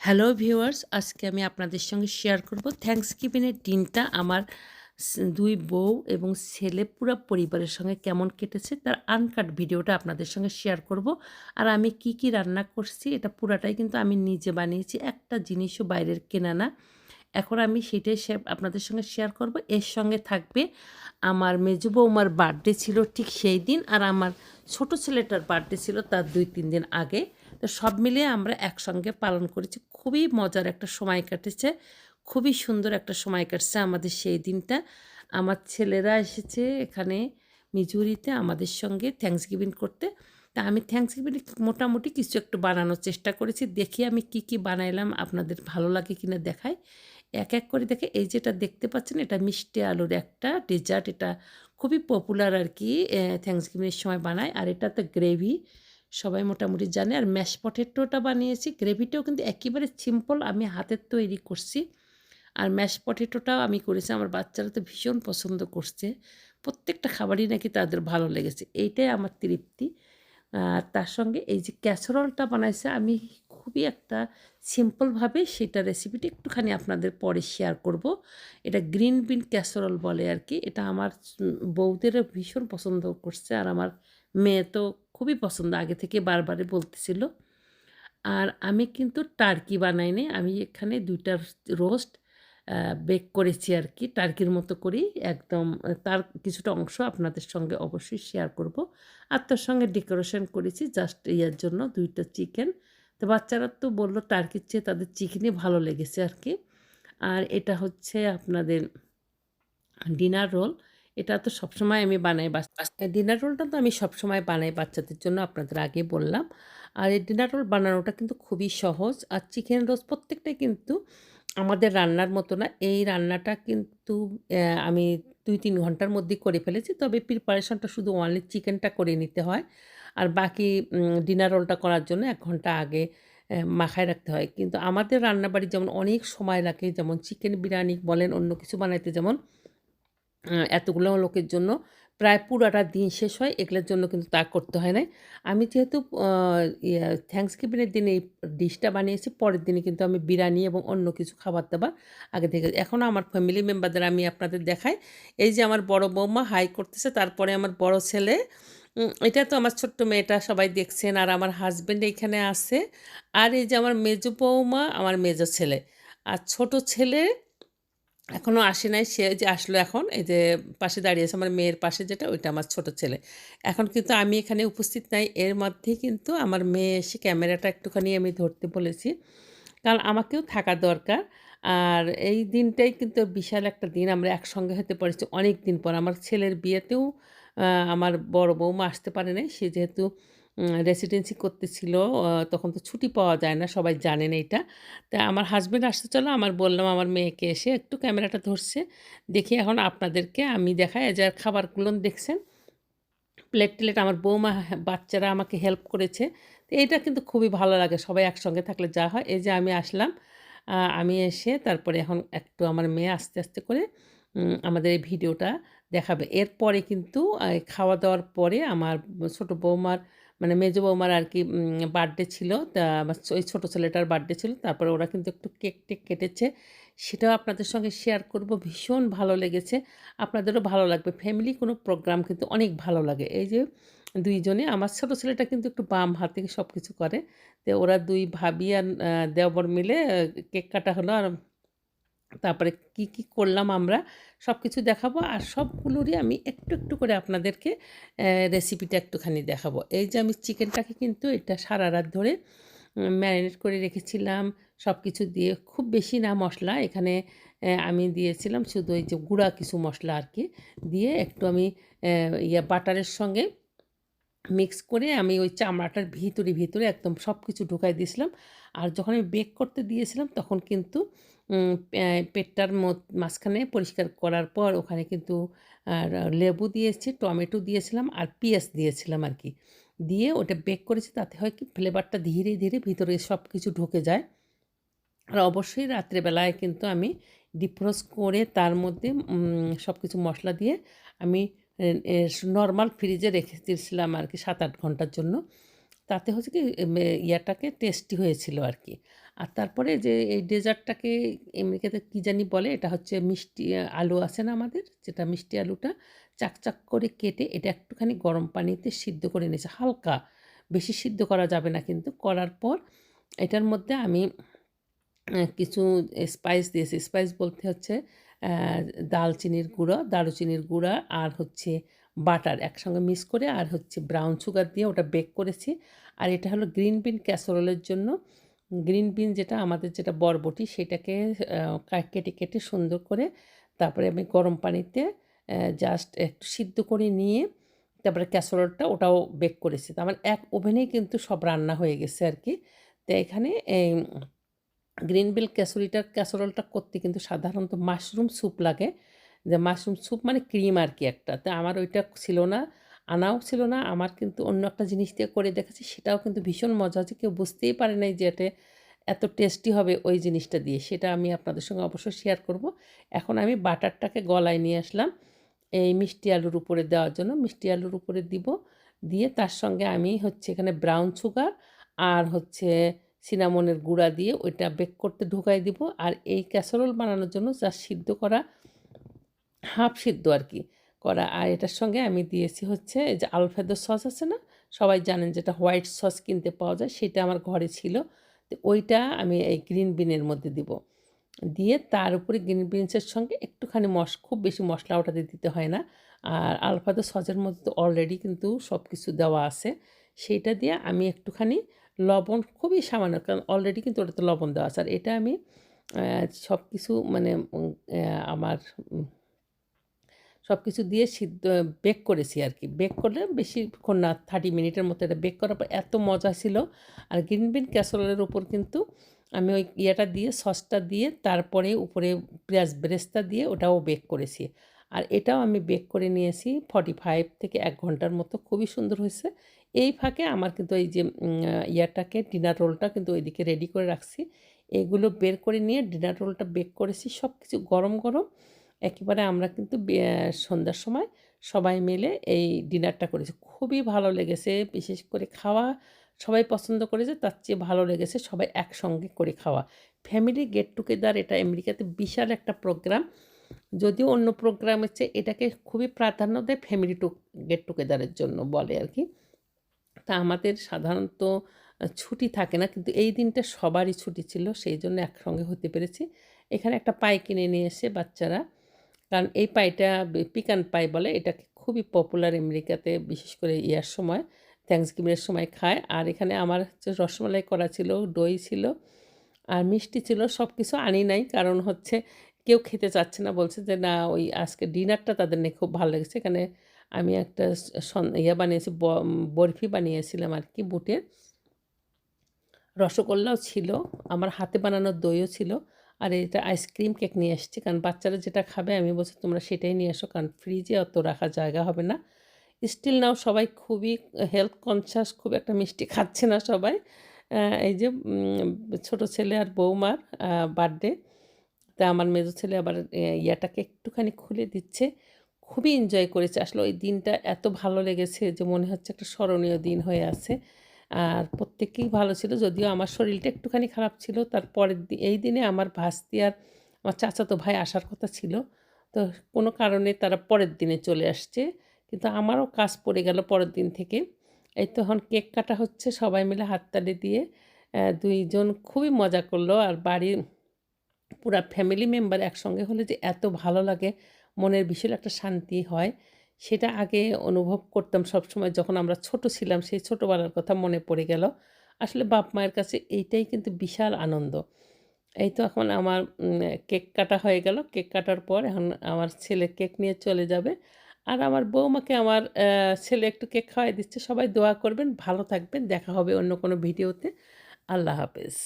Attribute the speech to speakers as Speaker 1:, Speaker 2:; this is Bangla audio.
Speaker 1: হ্যালো ভিউয়ার্স, আজকে আমি আপনাদের সঙ্গে শেয়ার করব থ্যাঙ্কস গিভিংয়ের দিনটা আমার দুই বউ এবং ছেলে পুরো পরিবারের সঙ্গে কেমন কেটেছে তার আনকাট ভিডিওটা আপনাদের সঙ্গে শেয়ার করব। আর আমি কি কি রান্না করছি এটা পুরাটাই কিন্তু আমি নিজে বানিয়েছি, একটা জিনিসও বাইরের কেনা না। এখন আমি সেটাই আপনাদের সঙ্গে শেয়ার করব। এর সঙ্গে থাকবে আমার মেজু বৌমার বার্থডে ছিল ঠিক সেই দিন আর আমার ছোট ছেলেটার বার্থডে ছিল তার দুই তিন দিন আগে। তো সব মিলিয়ে আমরা একসঙ্গে পালন করেছি। খুবই মজার একটা সময় কাটেছে, খুবই সুন্দর একটা সময় কাটছে আমাদের সেই দিনটা। আমার ছেলেরা এসেছে এখানে মিজুরিতে আমাদের সঙ্গে থ্যাংকস গিভিং করতে। তা আমি থ্যাংকস গিভিং মোটামুটি কিছু একটু বানানোর চেষ্টা করেছি, দেখি আমি কি কি বানাইলাম, আপনাদের ভালো লাগে কিনা দেখাই। এক এক করে দেখে, এই যেটা দেখতে পাচ্ছেন এটা মিষ্টি আলুর একটা ডেজার্ট এটা খুবই পপুলার আর কি থ্যাংকস গিভিংয়ের সময় বানায়। আর এটা তো গ্রেভি সবাই মোটামুটি জানে। আর ম্যাশ পটেটোটা বানিয়েছি গ্রেভিটাও কিন্তু একেবারে সিম্পল আমি হাতের তৈরি করছি। আর ম্যাশ পটেটোটাও আমি করেছি, আমার বাচ্চারা তো ভীষণ পছন্দ করছে। প্রত্যেকটা খাবারই নাকি তাদের ভালো লেগেছে, এইটাই আমার তৃপ্তি। আর তার সঙ্গে এই যে ক্যাসরলটা বানাইছে, আমি খুবই একটা সিম্পলভাবে সেটা রেসিপিটা একটুখানি আপনাদের পরে শেয়ার করব। এটা গ্রিন বিন ক্যাসরল বলে আর কি, এটা আমার বৌদেরও ভীষণ পছন্দ করছে। আর আমার মেয়ে তো খুবই পছন্দ, আগে থেকে বারবারে বলতেছিল। আর আমি কিন্তু টার্কি বানাইনি, আমি এখানে দুইটা রোস্ট বেক করেছি আর কি, টার্কির মতো করেই। একদম তার কিছুটা অংশ আপনাদের সঙ্গে অবশ্যই শেয়ার করব। আর তার সঙ্গে ডেকোরেশন করেছি জাস্ট ইয়ার জন্য দুইটা চিকেন তো বাচ্চারা তো বলল টার্কির চেয়ে তাদের চিকেনই ভালো লেগেছে আর কি। আর এটা হচ্ছে আপনাদের ডিনার রোল এটা তো সবসময় আমি বানাই ডিনার রোলটা তো আমি সবসময় বানাই বাচ্চাদের জন্য, আপনাদের আগে বললাম। আর এই ডিনার রোল বানানোটা কিন্তু খুবই সহজ। আর চিকেন রোজ প্রত্যেকটাই কিন্তু আমাদের রান্নার মতো না। এই রান্নাটা কিন্তু আমি দুই তিন ঘণ্টার মধ্যে করে ফেলেছি। তবে প্রিপারেশনটা শুধু অনলি চিকেনটা করে নিতে হয়। আর বাকি ডিনার রোলটা করার জন্য এক ঘণ্টা আগে মাখায় রাখতে হয়। কিন্তু আমাদের রান্নাবাড়ি যেমন অনেক সময় লাগে, যেমন চিকেন বিরিয়ানি বলেন, অন্য কিছু বানাইতে যেমন এতগুলো লোকের জন্য প্রায় পুরোটা দিন শেষ হয়, এগুলোর জন্য কিন্তু তা করতে হয় না আমি যেহেতু থ্যাংকস গিভিংয়ের দিনে এই ডিশটা বানিয়েছি, পরের দিনে কিন্তু আমি বিরিয়ানি এবং অন্য কিছু খাবার দাবার আগে থেকে। এখনও আমার ফ্যামিলি মেম্বারদের আমি আপনাদের দেখাই, এই যে আমার বড় বৌমা হাই করতেছে, তারপরে আমার বড় ছেলে এটা তো আমার ছোট্ট মেয়েটা, সবাই দেখছেন, আর আমার হাজব্যান্ড এইখানে আছে, আর এই যে আমার মেজো বৌমা, আমার মেজো ছেলে। আর ছোট ছেলে এখনও আসে নাই, সে যে আসলো এখন, এই যে পাশে দাঁড়িয়ে আছে আমার মেয়ের পাশে যেটা, ওইটা আমার ছোট ছেলে। এখন কিন্তু আমি এখানে উপস্থিত নাই, এর মধ্যেই কিন্তু আমার মেয়ে এসে ক্যামেরাটা একটুখানি আমি ধরতে বলেছি। কারণ আমাকেও থাকা দরকার। আর এই দিনটাই কিন্তু বিশাল একটা দিন, আমরা একসঙ্গে হতে পারছি অনেক দিন পর। আমার ছেলের বিয়েতেও আমার বড় বৌমা আসতে পারে নাই, সে যেহেতু রেসিডেন্সি করতেছিল তখন তো ছুটি পাওয়া যায় না সবাই জানেন এইটা। তা আমার হাজব্যান্ড আসতে চলো আমার বললাম আমার মেয়েকে এসে একটু ক্যামেরাটা ধরছে দেখি এখন আপনাদেরকে আমি দেখাই এই যে আর খাবারগুলো দেখছেন। প্লেট টেলেট আমার বৌমা হ্যাঁ, বাচ্চারা আমাকে হেল্প করেছে। তো এটা কিন্তু খুবই ভালো লাগে সবাই একসঙ্গে থাকলে যা হয়। এই যে আমি আসলাম আমি এসে তারপরে এখন একটু আমার মেয়ে আস্তে আস্তে করে আমাদের এই ভিডিওটা দেখাবে। এরপরে কিন্তু খাওয়া দাওয়ার পরে আমার ছোট বৌমার মানে মেজো বৌমার আর কি বার্থডে ছিল ওই ছোটো ছেলেটার বার্থডে ছিল, তারপরে ওরা কিন্তু একটু কেক টেক কেটেছে। সেটাও আপনাদের সঙ্গে শেয়ার করব, ভীষণ ভালো লেগেছে। আপনাদেরও ভালো লাগবে। ফ্যামিলি কোনো প্রোগ্রাম কিন্তু অনেক ভালো লাগে। এই যে দুইজনে, আমার ছোটো ছেলেটা কিন্তু একটু বাম হাতে সব কিছু করে। তো ওরা দুই ভাবি আর দেওবর মিলে কেক কাটা হলো, আর তারপরে কি কি করলাম আমরা সব কিছু দেখাবো আর সবগুলোরই আমি একটু একটু করে আপনাদেরকে রেসিপিটা একটুখানি দেখাবো। এই যে আমি চিকেনটাকে কিন্তু এটা সারা রাত ধরে ম্যারিনেট করে রেখেছিলাম সব কিছু দিয়ে খুব বেশি না মশলা, এখানে আমি দিয়েছিলাম শুধু ওই যে গুঁড়া কিছু মশলা আর কি, দিয়ে একটু আমি ইয়া বাটারের সঙ্গে মিক্স করে আমি ওই চামড়াটার ভিতরে ভিতরে একদম সব কিছু ঢুকাই দিয়েছিলাম। আর যখন আমি বেক করতে দিয়েছিলাম, তখন কিন্তু পেটটার মাঝখানে পরিষ্কার করার পর ওখানে কিন্তু, আর লেবু দিয়েছি, টমেটো দিয়েছিলাম আর পেঁয়াজ দিয়েছিলাম আর কি। দিয়ে ওটা বেক করেছি, তাতে হয় কি ফ্লেভারটা ধীরে ধীরে ভিতরে সব কিছু ঢুকে যায়। আর অবশ্যই রাত্রেবেলায় কিন্তু আমি ডিফ্রোজ করে তার মধ্যে সব কিছু মশলা দিয়ে আমি নর্মাল ফ্রিজে রেখে দিয়েছিলাম আর কি সাত আট ঘণ্টার জন্য। তাতে হচ্ছে কি ইয়াটাকে টেস্টি হয়েছিল আর কি। আর তারপরে যে এই ডেজার্টটাকে এমনিতে কী জানি বলে, এটা হচ্ছে মিষ্টি আলু আছে না আমাদের, যেটা মিষ্টি আলুটা, চাকচাক করে কেটে এটা একটুখানি গরম পানিতে সিদ্ধ করে নিয়েছে। হালকা, বেশি সিদ্ধ করা যাবে না কিন্তু। করার পর এটার মধ্যে আমি কিছু স্পাইস দিয়েছি। স্পাইস বলতে হচ্ছে দালচিনির গুঁড়ো, দারুচিনির গুঁড়া আর হচ্ছে বাটার একসঙ্গে মিক্স করে আর হচ্ছে ব্রাউন সুগার দিয়ে ওটা বেক করেছি। আর এটা হলো গ্রিন বিন ক্যাসরোলের জন্য। গ্রিন বিন যেটা আমাদের যেটা বরবটি সেটাকে কেটে কেটে সুন্দর করে তারপরে আমি গরম পানিতে জাস্ট একটু সিদ্ধ করে নিয়ে তারপরে ক্যাসরোলটা ওটাও বেক করেছি। তো আমার এক ওভেনেই কিন্তু সব রান্না হয়ে গেছে আর কি। তো এখানে এই গ্রিন বিল ক্যাসরিটার ক্যাসরোলটা করতে কিন্তু সাধারণত মাশরুম স্যুপ লাগে। যে মাশরুম স্যুপ মানে ক্রিম আর কি একটা। তো আমার ওইটা ছিল না, আনাও ছিল না। আমার কিন্তু অন্য একটা জিনিস দিয়ে করে দেখেছি সেটাও কিন্তু ভীষণ মজা হচ্ছে কেউ বুঝতেই পারে নাই যে এটা এত টেস্টি হবে ওই জিনিসটা দিয়ে। সেটা আমি আপনাদের সঙ্গে অবশ্যই শেয়ার করব। এখন আমি বাটারটাকে গলায় নিয়ে আসলাম। এই মিষ্টি আলুর উপরে দেওয়ার জন্য মিষ্টি আলুর উপরে দিব। দিয়ে তার সঙ্গে আমি হচ্ছে এখানে ব্রাউন সুগার আর হচ্ছে সিনামনের গুঁড়া দিয়ে ওইটা বেক করতে ঢুকাই দিব। আর এই ক্যাসারোল বানানোর জন্য যা সিদ্ধ করা, হাফ সিদ্ধ আর কি করা। আর এটার সঙ্গে আমি দিয়েছি হচ্ছে যে আলফেদো সস আছে না? সবাই জানেন যেটা হোয়াইট সস কিনতে পাওয়া যায়, সেটা আমার ঘরে ছিল। তো ওইটা আমি এই গ্রিন বিনের মধ্যে দিব। দিয়ে তার উপরে গ্রিন বিনসের সঙ্গে একটুখানি মশ, খুব বেশি মশলা ওটাতে দিতে হয় না। আর আলফাদো সসের মধ্যে তো অলরেডি কিন্তু সব কিছু দেওয়া আছে। সেইটা দিয়ে আমি একটুখানি লবণ খুবই সামান্য, কারণ অলরেডি কিন্তু ওটাতে লবণ দেওয়া আছে। আর এটা আমি সব কিছু মানে আমার সব কিছু দিয়ে সিদ্ধ বেক করেছি আর কি। বেক করলে বেশিক্ষণ না থার্টি মিনিটের মতো এটা বেক করার পর এত মজা ছিল। আর গ্রিন বিন ক্যাসরোলের উপর কিন্তু আমি ওই ইয়েটা দিয়ে সসটা দিয়ে, তারপরে উপরে পেঁয়াজ ব্রেস্তা দিয়ে ওটাও বেক করেছি। আর এটাও আমি বেক করে নিয়েছি ফর্টি ফাইভ থেকে এক ঘণ্টার মতো, খুবই সুন্দর হয়েছে। এই ফাঁকে আমার কিন্তু এই যে ইয়াটাকে ডিনার রোলটা কিন্তু ওইদিকে রেডি করে রাখছি। এগুলো বের করে নিয়ে ডিনার রোলটা বেক করেছি সব কিছু গরম গরম। একেবারে আমরা কিন্তু সন্ধ্যার সময় সবাই মিলে এই ডিনারটা করেছি। খুবই ভালো লেগেছে, বিশেষ করে খাওয়া সবাই পছন্দ করেছে, তার চেয়ে ভালো লেগেছে সবাই একসঙ্গে করে খাওয়া। ফ্যামিলি গেট টুগেদার এটা আমেরিকাতে বিশাল একটা প্রোগ্রাম যদিও অন্য প্রোগ্রামের চেয়ে এটাকে খুবই প্রাধান্য দেয় ফ্যামিলি টু গেট টুগেদারের জন্য বলে আর কি। তা আমাদের সাধারণত ছুটি থাকে না, কিন্তু এই দিনটা সবারই ছুটি ছিল, সেই জন্য একসঙ্গে হতে পেরেছি। এখানে একটা পাই কিনে নিয়ে এসে বাচ্চারা, কারণ এই পাইটা পিকান পাই বলে, এটাকে খুবই পপুলার আমেরিকাতে, বিশেষ করে ইয়ার সময় থ্যাংকসগিভিংয়ের সময় খায়। আর এখানে আমার হচ্ছে রসমালাই করা ছিল, দই ছিল, আর মিষ্টি ছিল সব কিছু আনি নাই, কারণ হচ্ছে কেউ খেতে চাচ্ছে না, বলছে যে, না, ওই আজকে ডিনারটা তাদের নিয়ে খুব ভালো লেগেছে। এখানে আমি একটা ইয়ে বানিয়েছি বরফি বানিয়েছিলাম আর কি বুটের রসগোল্লাও ছিল, আমার হাতে বানানোর দইও ছিল আর এটা আইসক্রিম কেক নিয়ে এসেছি, কারণ বাচ্চারা যেটা খাবে, আমি বলছি তোমরা সেটাই নিয়ে এসো, কারণ ফ্রিজে অত রাখার জায়গা হবে না। স্টিল নাও, সবাই খুবই হেলথ কনসিয়াস খুব একটা মিষ্টি খাচ্ছে না সবাই। এই যে ছোট ছেলে আর বৌমার বার্থডে তা আমার মেজো ছেলে আবার ইয়াটাকে একটুখানি খুলে দিচ্ছে। খুবই এনজয় করেছে। আসলে ওই দিনটা এত ভালো লেগেছে যে মনে হচ্ছে একটা স্মরণীয় দিন হয়ে আছে। আর প্রত্যেকেই ভালো ছিল। যদিও আমার শরীরটা একটুখানি খারাপ ছিল। তার পরের দিন এই দিনে আমার ভাস্তি আর আমার চাচাতো ভাই আসার কথা ছিল। তো কোনো কারণে তারা পরের দিনে চলে আসছে। কিন্তু আমারও কাজ পড়ে গেল পরের দিন থেকে। এই তখন কেক কাটা হচ্ছে। সবাই মিলে হাততালি দিয়ে দুইজন খুবই মজা করল। আর বাড়ির পুরা ফ্যামিলি মেম্বার একসঙ্গে হলে যে এত ভালো লাগে, মনের বিশাল একটা শান্তি হয়, সেটা আগে অনুভব করতাম সবসময় যখন আমরা ছোট ছিলাম, সেই ছোটোবেলার কথা মনে পড়ে গেল। আসলে বাপ মায়ের কাছে এইটাই কিন্তু বিশাল আনন্দ। এই তো এখন আমার কেক কাটা হয়ে গেল। কেক কাটার পর এখন আমার ছেলে কেক নিয়ে চলে যাবে। আর আমার বৌমাকে আমার ছেলে একটু কেক খাওয়াই দিচ্ছে। সবাই দোয়া করবেন, ভালো থাকবেন। দেখা হবে অন্য কোনো ভিডিওতে। আল্লাহ হাফেজ।